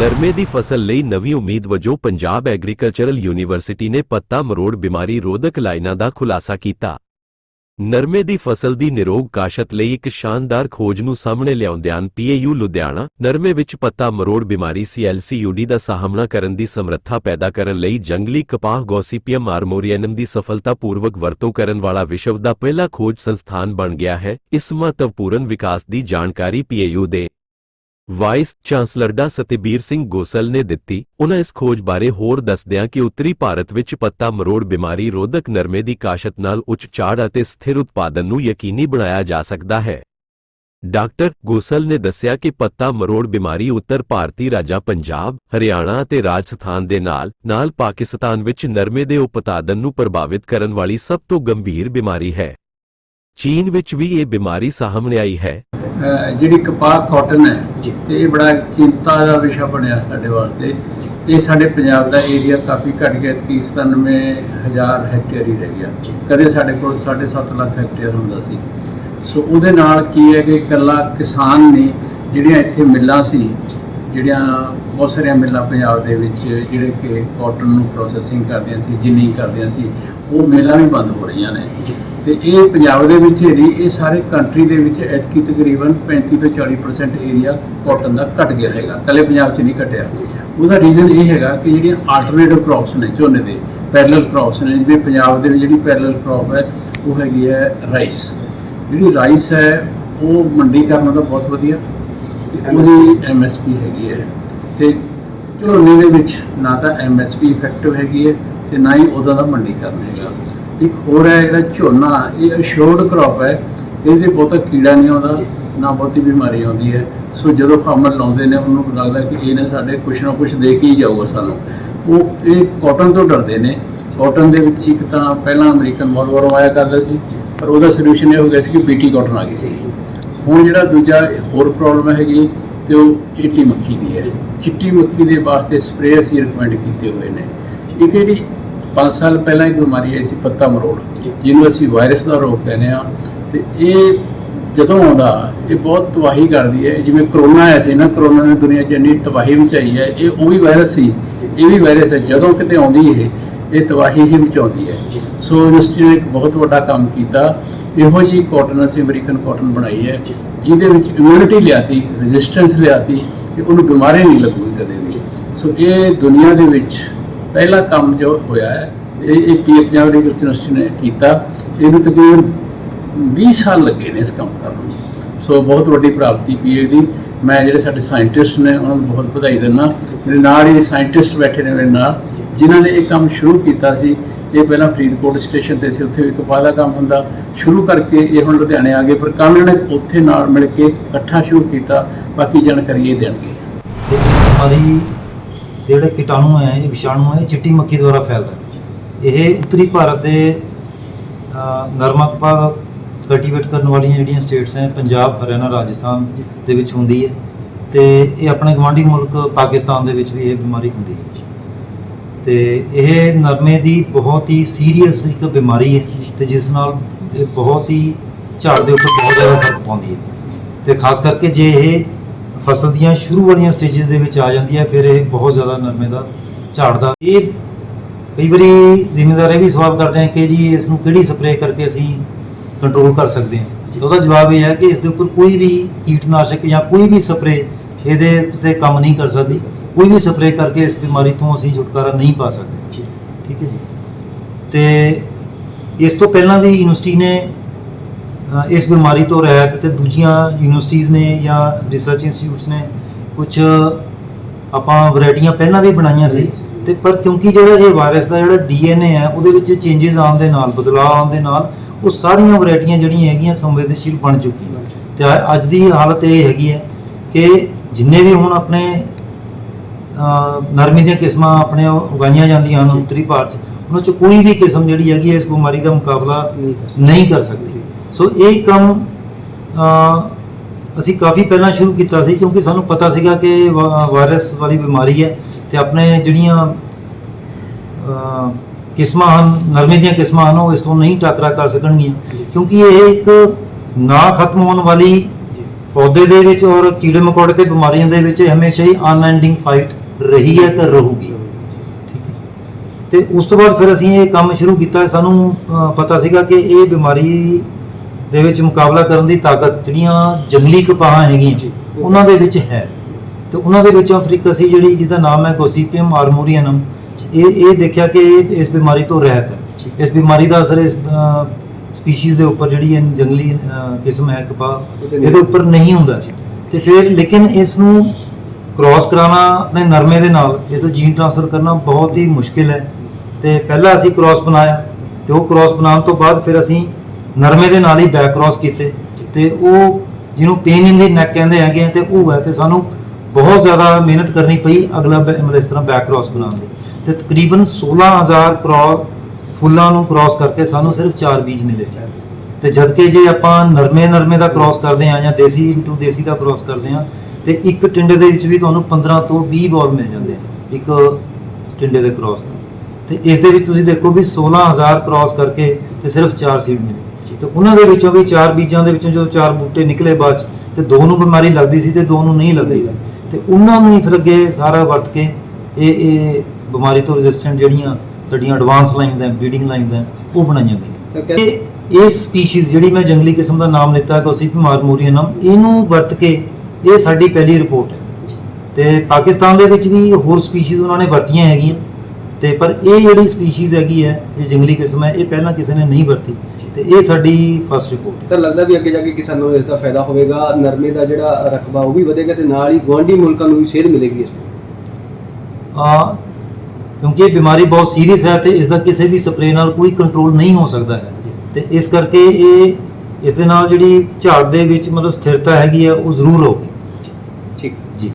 ਨਰਮੇ ਦੀ ਫਸਲ ਲਈ ਨਵੀਂ ਉਮੀਦ ਵਜੋਂ ਪੰਜਾਬ ਐਗਰੀਕਲਚਰਲ ਯੂਨੀਵਰਸਿਟੀ ਨੇ ਪੱਤਾ ਮਰੋੜ ਬਿਮਾਰੀ ਰੋਧਕ ਲਾਈਨਾਂ ਦਾ ਖੁਲਾਸਾ ਕੀਤਾ। ਨਰਮੇ ਦੀ ਫਸਲ ਦੀ ਨਿਰੋਗ ਕਾਸ਼ਤ ਲਈ ਇੱਕ ਸ਼ਾਨਦਾਰ ਖੋਜ ਨੂੰ ਸਾਹਮਣੇ ਲਿਆਉਂਦਿਆਂ ਪੀਏਯੂ ਲੁਧਿਆਣਾ ਨਰਮੇ ਵਿੱਚ ਪੱਤਾ ਮਰੋੜ ਬਿਮਾਰੀ ਸੀਐਲਸੀਯੂਡੀ ਦਾ ਸਾਹਮਣਾ ਕਰਨ ਦੀ ਸਮਰੱਥਾ ਪੈਦਾ ਕਰਨ ਲਈ ਜੰਗਲੀ ਕਪਾਹ ਗੋਸੀਪੀਅਮ ਆਰਮੋਰੀਅਨਮ ਦੀ ਸਫਲਤਾਪੂਰਵਕ ਵਰਤੋਂ ਕਰਨ ਵਾਲਾ ਵਿਸ਼ਵ ਦਾ ਪਹਿਲਾ ਖੋਜ ਸੰਸਥਾਨ ਬਣ ਗਿਆ ਹੈ। ਇਸ ਮਹੱਤਵਪੂਰਨ ਵਿਕਾਸ ਦੀ ਜਾਣਕਾਰੀ ਪੀਏਯੂ ਦੇ ਵਾਈਸ ਚਾਂਸਲਰ ਡਾ ਸਤਿਬੀਰ ਸਿੰਘ ਗੋਸਲ ਨੇ ਦਿੱਤੀ। ਉਹਨਾਂ ਇਸ ਖੋਜ ਬਾਰੇ ਹੋਰ ਦੱਸਦਿਆਂ ਕਿ ਉੱਤਰੀ ਭਾਰਤ ਵਿੱਚ ਪੱਤਾ ਮਰੋੜ ਬਿਮਾਰੀ ਰੋਧਕ ਨਰਮੇ ਦੀ ਕਾਸ਼ਤ ਨਾਲ ਉੱਚ ਝਾੜ ਅਤੇ ਸਥਿਰ ਉਤਪਾਦਨ ਨੂੰ ਯਕੀਨੀ ਬਣਾਇਆ ਜਾ ਸਕਦਾ ਹੈ। ਡਾਕਟਰ ਗੋਸਲ ਨੇ ਦੱਸਿਆ ਕਿ ਪੱਤਾ ਮਰੋੜ ਬਿਮਾਰੀ ਉੱਤਰ ਭਾਰਤੀ ਰਾਜਾਂ ਪੰਜਾਬ, ਹਰਿਆਣਾ ਅਤੇ ਰਾਜਸਥਾਨ ਦੇ ਨਾਲ ਨਾਲ ਪਾਕਿਸਤਾਨ ਵਿੱਚ ਨਰਮੇ ਦੇ ਉਤਪਾਦਨ ਨੂੰ ਪ੍ਰਭਾਵਿਤ ਕਰਨ ਵਾਲੀ ਸਭ ਤੋਂ ਗੰਭੀਰ ਬਿਮਾਰੀ ਹੈ। ਚੀਨ ਵਿੱਚ ਵੀ ਇਹ ਬਿਮਾਰੀ ਸਾਹਮਣੇ ਆਈ ਹੈ। ਜਿਹੜੀ ਕਪਾਹ ਕਾਟਨ ਹੈ ਤੇ ਇਹ ਬੜਾ ਚਿੰਤਾ ਦਾ ਵਿਸ਼ਾ ਬਣਿਆ ਸਾਡੇ ਵਾਸਤੇ। ਇਹ ਸਾਡੇ ਪੰਜਾਬ ਦਾ ਏਰੀਆ ਕਾਫੀ ਘਟ ਗਿਆ ਕਿ 97000 ਹੈਕਟੇਅਰ ਹੀ ਰਹਿ ਗਿਆ। ਕਦੇ ਸਾਡੇ ਕੋਲ 7.5 ਲੱਖ ਹੈਕਟੇਅਰ ਹੁੰਦਾ ਸੀ। ਸੋ ਉਹਦੇ ਨਾਲ ਕੀ ਹੈ ਕਿ ਇਕੱਲਾ ਕਿਸਾਨ ਨੇ ਜਿਹੜੀਆਂ ਇੱਥੇ ਮਿੱਲਾਂ ਸੀ ਜਿਹੜੀਆਂ ਬਹੁਤ ਸਾਰੀਆਂ ਮਿੱਲਾਂ ਪੰਜਾਬ ਦੇ ਵਿੱਚ ਜਿਹੜੇ ਕਿ ਕਾਟਨ ਨੂੰ ਪ੍ਰੋਸੈਸਿੰਗ ਕਰਦੀਆਂ ਸੀ ਜਿੰਨੀ ਕਰਦੀਆਂ ਸੀ ਉਹ ਮਿੱਲਾਂ ਵੀ ਬੰਦ ਹੋ ਰਹੀਆਂ ਨੇ। ਤੇ ਇਹ ਪੰਜਾਬ ਦੇ ਵਿੱਚ ਹੀ ਇਹ ਸਾਰੇ ਕੰਟਰੀ ਦੇ ਵਿੱਚ ਐਤਕੀ ਤਕਰੀਬਨ 35 ਤੋਂ 40% ਏਰੀਆ ਕਾਟਨ ਦਾ ਘਟ ਗਿਆ ਹੈਗਾ। ਕੱਲੇ ਪੰਜਾਬ 'ਚ ਨਹੀਂ ਘਟਿਆ। ਉਹਦਾ ਰੀਜ਼ਨ ਇਹ ਹੈਗਾ ਕਿ ਜਿਹੜੀਆਂ ਆਲਟਰਨੇਟਿਵ ਕ੍ਰੌਪਸ ਨੇ ਝੋਨੇ ਦੇ ਪੈਰਲਲ ਕ੍ਰੌਪਸ ਨੇ, ਜਿਵੇਂ ਪੰਜਾਬ ਦੇ ਵਿੱਚ ਜਿਹੜੀ ਪੈਰਲਲ ਕ੍ਰੌਪ ਹੈ, ਉਹ ਹੈਗੀ ਹੈ ਰਾਈਸ ਜਿਹੜੀ ਰਾਈਸ ਹੈ, ਉਹ ਮੰਡੀ ਕਰਨਾ ਤਾਂ ਬਹੁਤ ਵਧੀਆ। ਤੇ ਉਹਦੀ ਐਮਐਸਪੀ ਹੈਗੀ ਹੈ। ਤੇ ਝੋਨੇ ਦੇ ਵਿੱਚ ਨਾ ਤਾਂ ਐਮਐਸਪੀ ਇਫੈਕਟਿਵ ਹੈਗੀ ਹੈ ਤੇ ਨਾ ਹੀ ਉਹਦਾ ਦਾ ਮੰਡੀ ਕਰਨਾ ਹੈਗਾ। ਇੱਕ ਹੋਰ ਹੈ ਜਿਹੜਾ ਝੋਨਾ, ਇਹ ਅਸ਼ੋਰਡ ਕ੍ਰੌਪ ਹੈ, ਇਹਦੇ ਬਹੁਤਾ ਕੀੜਾ ਨਹੀਂ ਆਉਂਦਾ, ਨਾ ਬਹੁਤੀ ਬਿਮਾਰੀ ਆਉਂਦੀ ਹੈ। ਸੋ ਜਦੋਂ ਫਾਰਮਰ ਲਾਉਂਦੇ ਨੇ, ਉਹਨੂੰ ਲੱਗਦਾ ਕਿ ਇਹ ਇਹਨੇ ਸਾਡੇ ਕੁਛ ਨਾ ਕੁਛ ਦੇ ਕੇ ਹੀ ਜਾਊਗਾ ਸਾਨੂੰ। ਉਹ, ਇਹ ਕਾਟਨ ਤੋਂ ਡਰਦੇ ਨੇ। ਕਾਟਨ ਦੇ ਵਿੱਚ ਇੱਕ ਤਾਂ ਪਹਿਲਾਂ ਅਮਰੀਕਨ ਮੋਲਵਰੋ ਆਇਆ ਕਰਦਾ ਸੀ, ਪਰ ਉਹਦਾ ਸੋਲੂਸ਼ਨ ਇਹ ਹੋ ਗਿਆ ਸੀ ਕਿ ਬੀਟੀ ਕਾਟਨ ਆ ਗਈ ਸੀ। ਹੁਣ ਜਿਹੜਾ ਦੂਜਾ ਹੋਰ ਪ੍ਰੋਬਲਮ ਹੈਗੀ, ਤੇ ਉਹ ਚਿੱਟੀ ਮੱਖੀ ਦੀ ਹੈ। ਚਿੱਟੀ ਮੱਖੀ ਦੇ ਵਾਸਤੇ ਸਪਰੇਅ ਅਸੀਂ ਰეკਮੈਂਡ ਕੀਤੇ ਹੋਏ ਨੇ। ਇੱਕ ਜਿਹੜੀ 5 ਸਾਲ ਪਹਿਲਾਂ ਇੱਕ ਬਿਮਾਰੀ ਆਈ ਸੀ ਪੱਤਾ ਮਰੋੜ, ਜਿਹਨੂੰ ਅਸੀਂ ਵਾਇਰਸ ਦਾ ਰੋਗ ਕਹਿੰਦੇ ਆ ਤੇ ਇਹ ਜਦੋਂ ਆਉਂਦਾ, ਇਹ ਬਹੁਤ ਤਬਾਹੀ ਕਰਦੀ ਹੈ। ਜਿਵੇਂ ਕਰੋਨਾ ਆਇਆ ਸੀ ਨਾ ਕਰੋਨਾ ਨੇ ਦੁਨੀਆ 'ਚ ਇੰਨੀ ਤਬਾਹੀ ਮਚਾਈ ਹੈ, ਇਹ ਉਹ ਵੀ ਵਾਇਰਸ ਸੀ, ਇਹ ਵੀ ਵਾਇਰਸ ਹੈ। ਜਦੋਂ ਕਿਤੇ ਆਉਂਦੀ ਇਹ ਇਹ ਤਬਾਹੀ ਹੀ ਮਚਾਉਂਦੀ ਹੈ। ਸੋ ਯੂਨੀਵਰਸਿਟੀ ਨੇ ਇੱਕ ਬਹੁਤ ਵੱਡਾ ਕੰਮ ਕੀਤਾ। ਇਹੋ ਜੀ ਕਾਟਨ ਅਸੀਂ ਅਮਰੀਕਨ ਕਾਟਨ ਬਣਾਈ ਹੈ, ਜਿਹਦੇ ਵਿੱਚ ਇਮਿਊਨਿਟੀ ਲਿਆਤੀ ਰੈਜ਼ਿਸਟੈਂਸ ਲਿਆਤੀ ਕਿ ਉਹਨੂੰ ਬਿਮਾਰੀ ਨਹੀਂ ਲੱਗੂਗੀ ਕਦੇ ਵੀ। ਸੋ ਇਹ ਦੁਨੀਆ ਦੇ ਵਿੱਚ ਪਹਿਲਾ ਕੰਮ ਜੋ ਹੋਇਆ ਹੈ, ਇਹ ਇਹ ਪੀ ਪੰਜਾਬ ਦੀ ਯੂਨੀਵਰਸਿਟੀ ਨੇ ਕੀਤਾ, ਇਹਨੂੰ ਤਕਰੀਬਨ 20 ਸਾਲ ਲੱਗੇ ਨੇ ਇਸ ਕੰਮ ਕਰਨ ਨੂੰ। ਸੋ ਬਹੁਤ ਵੱਡੀ ਪ੍ਰਾਪਤੀ ਪੀਏ ਦੀ। ਮੈਂ ਜਿਹੜੇ ਸਾਡੇ ਸਾਇੰਟਿਸਟ ਨੇ, ਉਹਨਾਂ ਨੂੰ ਬਹੁਤ ਵਧਾਈ ਦਿੰਦਾ। ਮੇਰੇ ਨਾਲ ਹੀ ਸਾਇੰਟਿਸਟ ਬੈਠੇ ਨੇ ਮੇਰੇ ਨਾਲ, ਜਿਨ੍ਹਾਂ ਨੇ ਇਹ ਕੰਮ ਸ਼ੁਰੂ ਕੀਤਾ ਸੀ। ਇਹ ਪਹਿਲਾਂ ਫਰੀਦਕੋਟ ਸਟੇਸ਼ਨ ਤੇ ਸੀ, ਉੱਥੇ ਵੀ ਕਪਾਹ ਦਾ ਕੰਮ ਹੁੰਦਾ। ਸ਼ੁਰੂ ਕਰਕੇ ਇਹ ਹੁਣ ਲੁਧਿਆਣੇ ਆ ਗਏ, ਪਰ ਕੱਲ੍ਹ ਨੇ ਉੱਥੇ ਨਾਲ ਮਿਲ ਕੇ ਇਕੱਠਾ ਸ਼ੁਰੂ ਕੀਤਾ। ਬਾਕੀ ਜਾਣਕਾਰੀ ਇਹ ਦੇਣਗੇ। ਤੇ ਜਿਹੜੇ ਕੀਟਾਣੂ ਹੈ ਇਹ ਵਿਸ਼ਾਣੂ ਹੈ ਇਹ ਚਿੱਟੀ ਮੱਖੀ ਦੁਆਰਾ ਫੈਲਦਾ ਹੈ। ਇਹ ਉੱਤਰੀ ਭਾਰਤ ਦੇ ਅ, ਕਲਟੀਵੇਟ ਕਰਨ ਵਾਲੀਆਂ ਜਿਹੜੀਆਂ ਸਟੇਟਸ ਹੈ ਪੰਜਾਬ ਹਰਿਆਣਾ ਰਾਜਸਥਾਨ ਦੇ ਵਿੱਚ ਹੁੰਦੀ ਹੈ ਤੇ ਇਹ ਆਪਣੇ ਗਵਾਂਢੀ ਮੁਲਕ ਪਾਕਿਸਤਾਨ ਦੇ ਵਿੱਚ ਵੀ ਇਹ ਬਿਮਾਰੀ ਹੁੰਦੀ ਹੈ ਤੇ ਇਹ ਨਰਮੇ ਦੀ ਬਹੁਤ ਹੀ ਸੀਰੀਅਸ ਇੱਕ ਬਿਮਾਰੀ ਹੈ ਤੇ ਜਿਸ ਨਾਲ ਇਹ ਬਹੁਤ ਹੀ ਝਾੜ ਦੇ ਉੱਤੇ ਬਹੁਤ ਜ਼ਿਆਦਾ ਫ਼ਰਕ ਪਾਉਂਦੀ ਹੈ ਤੇ ਖਾਸ ਕਰਕੇ ਜੇ ਇਹ ਫਸਲ ਦੀਆਂ ਸ਼ੁਰੂ ਵਾਲੀਆਂ ਸਟੇजेस ਦੇ ਵਿੱਚ ਆ ਜਾਂਦੀ ਹੈ ਫਿਰ ਇਹ ਬਹੁਤ ਜ਼ਿਆਦਾ ਨਰਮੇ ਦਾ ਝਾੜ ਦਾ ਇਹ ਕਈ ਵਾਰੀ ਜ਼ਿਮੀਂਦਾਰ ਇਹ ਵੀ ਸਵਾਲ ਕਰਦੇ ਆ ਕਿ ਜੀ ਇਸ ਨੂੰ ਕਿਹੜੀ ਸਪਰੇਅ ਕਰਕੇ ਅਸੀਂ ਕੰਟਰੋਲ ਕਰ ਸਕਦੇ ਹਾਂ? ਤਾਂ ਉਹਦਾ ਜਵਾਬ ਇਹ ਹੈ ਕਿ ਇਸ ਦੇ ਉੱਪਰ ਕੋਈ ਵੀ ਕੀਟਨਾਸ਼ਕ ਜਾਂ ਕੋਈ ਵੀ ਸਪਰੇਅ ਇਹਦੇ ਤੇ ਕੰਮ ਨਹੀਂ ਕਰ ਸਕਦੀ। ਕੋਈ ਵੀ ਸਪਰੇਅ ਕਰਕੇ ਇਸ ਬਿਮਾਰੀ ਤੋਂ ਅਸੀਂ ਛੁਟਕਾਰਾ ਨਹੀਂ ਪਾ ਸਕਦੇ। ਠੀਕ ਹੈ ਜੀ। ਤੇ ਇਸ ਤੋਂ ਪਹਿਲਾਂ ਵੀ ਯੂਨੀਵਰਸਿਟੀ ਨੇ ਇਸ ਬਿਮਾਰੀ ਤੋਂ ਰਹਿਤ ਤੇ ਦੂਜੀਆਂ ਯੂਨੀਵਰਸਿਟੀਆਂ ਨੇ ਜਾਂ ਰਿਸਰਚ ਇੰਸਟੀਚਿਊਟਸ ਨੇ ਕੁਝ ਆਪਾਂ ਵੈਰਾਈਟੀਆਂ ਪਹਿਲਾਂ ਵੀ ਬਣਾਈਆਂ ਸੀ ਤੇ ਪਰ ਕਿਉਂਕਿ ਜਿਹੜਾ ਇਹ ਵਾਇਰਸ ਦਾ ਜਿਹੜਾ ਡੀਐਨਏ ਹੈ ਉਹਦੇ ਵਿੱਚ ਚੇਂਜਸ ਆਉਣ ਦੇ ਨਾਲ ਬਦਲਾਅ ਆਉਣ ਦੇ ਨਾਲ ਉਹ ਸਾਰੀਆਂ ਵੈਰਾਈਟੀਆਂ ਜਿਹੜੀਆਂ ਹੈਗੀਆਂ ਸੰਵੇਦਨਸ਼ੀਲ ਬਣ ਚੁੱਕੀਆਂ। ਤੇ ਅੱਜ ਦੀ ਹਾਲਤ ਇਹ ਹੈਗੀ ਹੈ ਕਿ ਜਿੰਨੇ ਵੀ ਹੁਣ ਆਪਣੇ ਨਰਮੇ ਦੀਆਂ ਕਿਸਮਾਂ ਆਪਣੇ ਉਗਾਈਆਂ ਜਾਂਦੀਆਂ ਹਨ ਉੱਤਰੀ ਭਾਰਤ 'ਚ ਉਹਨਾਂ 'ਚ ਕੋਈ ਵੀ ਕਿਸਮ ਜਿਹੜੀ ਹੈਗੀ ਹੈ ਇਸ ਬਿਮਾਰੀ ਦਾ ਮੁਕਾਬਲਾ ਨਹੀਂ ਕਰ ਸਕਦੀ। ਸੋ ਇਹ ਕੰਮ ਅ, ਅਸੀਂ ਕਾਫੀ ਪਹਿਲਾਂ ਸ਼ੁਰੂ ਕੀਤਾ ਸੀ ਕਿਉਂਕਿ ਸਾਨੂੰ ਪਤਾ ਸੀਗਾ ਕਿ ਵਾਇਰਸ ਵਾਲੀ ਬਿਮਾਰੀ ਹੈ ਤੇ ਆਪਣੇ ਜਿਹੜੀਆਂ ਕਿਸਮਾਂ ਹਨ ਨਰਮੇ ਦੀਆਂ ਕਿਸਮਾਂ ਹਨ ਉਹ ਇਸ ਤੋਂ ਨਹੀਂ ਟਾਕਰਾ ਕਰ ਸਕਣਗੀਆਂ ਕਿਉਂਕਿ ਇਹ ਇੱਕ ਨਾ ਖਤਮ ਹੋਣ ਵਾਲੀ ਪੌਦੇ ਦੇ ਵਿੱਚ ਔਰ ਕੀੜੇ ਮਕੌੜੇ ਤੇ ਬਿਮਾਰੀਆਂ ਦੇ ਵਿੱਚ ਹਮੇਸ਼ਾ ਹੀ ਅਨਐਂਡਿੰਗ ਫਾਈਟ ਰਹੀ ਹੈ ਤੇ ਰਹੂਗੀ। ਤੇ ਉਸ ਤੋਂ ਬਾਅਦ ਫਿਰ ਅਸੀਂ ਇਹ ਕੰਮ ਸ਼ੁਰੂ ਕੀਤਾ ਸਾਨੂੰ ਪਤਾ ਸੀਗਾ ਕਿ ਇਹ ਬਿਮਾਰੀ ਦੇ ਵਿੱਚ ਮੁਕਾਬਲਾ ਕਰਨ ਦੀ ਤਾਕਤ ਜਿਹੜੀਆਂ ਜੰਗਲੀ ਕਪਾਹਾਂ ਹੈਗੀਆਂ ਉਹਨਾਂ ਦੇ ਵਿੱਚ ਹੈ। ਤੇ ਉਹਨਾਂ ਦੇ ਵਿੱਚੋਂ ਅਫਰੀਕਸੀ ਜਿਹੜੀ ਜਿਹਦਾ ਨਾਮ ਹੈ ਗੋਸੀਪੀਅਮ ਆਰਮੋਰੀਅਨਮ ਇਹ ਇਹ ਦੇਖਿਆ ਕਿ ਇਸ ਬਿਮਾਰੀ ਤੋਂ ਰਹਿਤ ਹੈ। ਇਸ ਬਿਮਾਰੀ ਦਾ ਅਸਰ ਇਸ ਸਪੀਸੀਜ਼ ਦੇ ਉੱਪਰ ਜਿਹੜੀ ਜੰਗਲੀ ਕਿਸਮ ਹੈ ਕਪਾਹ ਇਹਦੇ ਉੱਪਰ ਨਹੀਂ ਹੁੰਦਾ। ਤੇ ਫਿਰ ਲੇਕਿਨ ਇਸ ਨੂੰ ਕ੍ਰਾਸ ਕਰਾਉਣਾ ਆਪਣੇ ਨਰਮੇ ਦੇ ਨਾਲ ਇਸ ਤੋਂ ਜੀਨ ਟ੍ਰਾਂਸਫਰ ਕਰਨਾ ਬਹੁਤ ਹੀ ਮੁਸ਼ਕਿਲ ਹੈ। ਤੇ ਪਹਿਲਾਂ ਅਸੀਂ ਕ੍ਰਾਸ ਬਣਾਇਆ ਤੇ ਉਹ ਕ੍ਰਾਸ ਬਣਾਉਣ ਤੋਂ ਬਾਅਦ ਫਿਰ ਅਸੀਂ ਨਰਮੇ ਦੇ ਨਾਲ ਹੀ ਬੈਕ ਕ੍ਰਾਸ ਕੀਤੇ ਤੇ ਉਹ ਜਿਹਨੂੰ ਪੇਨ ਇਨ ਦੀ ਨੈਕ ਕਹਿੰਦੇ ਹੈਗੇ ਆ ਤੇ ਉਹ ਹੈ ਤੇ ਸਾਨੂੰ ਬਹੁਤ ਜ਼ਿਆਦਾ ਮਿਹਨਤ ਕਰਨੀ ਪਈ ਅਗਲਾ ਬੈ- ਮਤਲਬ ਇਸ ਤਰ੍ਹਾਂ ਬੈਕ ਕ੍ਰਾਸ ਬਣਾਉਣ ਦੀ ਤੇ ਤਕਰੀਬਨ 16000 ਕ੍ਰਾਸ ਫੁੱਲਾਂ ਨੂੰ ਕ੍ਰਾਸ ਕਰਕੇ ਸਾਨੂੰ ਸਿਰਫ 4 ਬੀਜ ਮਿਲੇ। ਤੇ ਜਦਕਿ ਜੇ ਆਪਾਂ ਨਰਮੇ ਨਰਮੇ ਦਾ ਕ੍ਰਾਸ ਕਰਦੇ ਹਾਂ ਜਾਂ ਦੇਸੀ ਇਨਟੂ ਦੇਸੀ ਦਾ ਕ੍ਰਾਸ ਕਰਦੇ ਹਾਂ, ਤੇ ਇੱਕ ਟਿੰਡੇ ਦੇ ਵਿੱਚ ਵੀ ਤੁਹਾਨੂੰ 15 ਤੋਂ 20 ਬੋਲ ਮਿਲ ਜਾਂਦੇ ਆ, ਇੱਕ ਟਿੰਡੇ ਦੇ ਕ੍ਰਾਸ ਤੋਂ। ਤੇ ਇਸ ਦੇ ਵਿੱਚ ਤੁਸੀਂ ਦੇਖੋ ਵੀ 16000 ਕ੍ਰਾਸ ਕਰਕੇ ਤੇ ਸਿਰਫ 4 ਸੀਡ ਮਿਲੇ। ਤੇ ਉਹਨਾਂ ਦੇ ਵਿੱਚੋਂ ਵੀ 4 ਬੀਜਾਂ ਦੇ ਵਿੱਚੋਂ ਜਦੋਂ 4 ਬੂਟੇ ਨਿਕਲੇ ਬਾਅਦ ਤੇ ਦੋ ਨੂੰ ਬਿਮਾਰੀ ਲੱਗਦੀ ਸੀ ਤੇ ਦੋ ਨੂੰ ਨਹੀਂ ਲੱਗਦੀ ਸੀ। ਤੇ ਉਹਨਾਂ ਨੂੰ ਹੀ ਫਿਰ ਅੱਗੇ ਸਾਰਾ ਵਰਤ ਕੇ ਇਹ ਇਹ ਬਿਮਾਰੀ ਤੋਂ ਰੈਜ਼ਿਸਟੈਂਟ ਜਿਹੜੀਆਂ ਸਾਡੀਆਂ ਐਡਵਾਂਸ ਲਾਈਨਸ ਹੈ ਬਰੀਡਿੰਗ ਲਾਈਨਸ ਹੈ ਉਹ ਬਣਾਈਆਂ ਗਈਆਂ। ਇਹ ਇਸ ਸਪੀਸੀਜ਼ ਜਿਹੜੀ ਮੈਂ ਜੰਗਲੀ ਕਿਸਮ ਦਾ ਨਾਮ ਲਿੱਤਾ ਗੋਸੀਪੀ ਮਾਰਮੋਰੀਅਨਮ ਇਹਨੂੰ ਵਰਤ ਕੇ ਇਹ ਸਾਡੀ ਪਹਿਲੀ ਰਿਪੋਰਟ ਹੈ। ਤੇ ਪਾਕਿਸਤਾਨ ਦੇ ਵਿੱਚ ਵੀ ਹੋਰ ਸਪੀਸੀਜ਼ ਉਹਨਾਂ ਨੇ ਵਰਤੀਆਂ ਹੈਗੀਆਂ। ਤੇ ਪਰ ਇਹ ਜਿਹੜੀ ਸਪੀਸੀਜ਼ ਹੈਗੀ ਹੈ ਇਹ ਜੰਗਲੀ ਕਿਸਮ ਹੈ ਇਹ ਪਹਿਲਾਂ ਕਿਸੇ ਨੇ ਨਹੀਂ ਵਰਤੀ ਤੇ ਇਹ ਸਾਡੀ ਫਸਟ ਰਿਪੋਰਟ ਸਰ ਲੱਗਦਾ ਵੀ ਅੱਗੇ ਜਾ ਕੇ ਕਿਸਾਨਾਂ ਨੂੰ ਇਸ ਦਾ ਫਾਇਦਾ ਹੋਵੇਗਾ ਨਰਮੇ ਦਾ ਜਿਹੜਾ ਰਕਬਾ ਉਹ ਵੀ ਵਧੇਗਾ ਤੇ ਨਾਲ ਹੀ ਗੁਆਂਢੀ ਮੁਲਕਾਂ ਨੂੰ ਵੀ ਸੇਧ ਮਿਲੇਗੀ ਇਸ ਤੋਂ। ਆ ਕਿਉਂਕਿ ਇਹ ਬਿਮਾਰੀ ਬਹੁਤ ਸੀਰੀਅਸ ਹੈ ਤੇ ਇਸ ਦਾ ਕਿਸੇ ਵੀ ਸਪਰੇਅ ਨਾਲ ਕੋਈ ਕੰਟਰੋਲ ਨਹੀਂ ਹੋ ਸਕਦਾ ਹੈ। ਤੇ ਇਸ ਕਰਕੇ ਇਹ ਇਸ ਦੇ ਨਾਲ ਜਿਹੜੀ ਝਾੜ ਦੇ ਵਿੱਚ ਮਤਲਬ ਸਥਿਰਤਾ ਹੈਗੀ ਹੈ ਉਹ ਜ਼ਰੂਰ ਹੋਊਗੀ। ਠੀਕ। ਜੀ।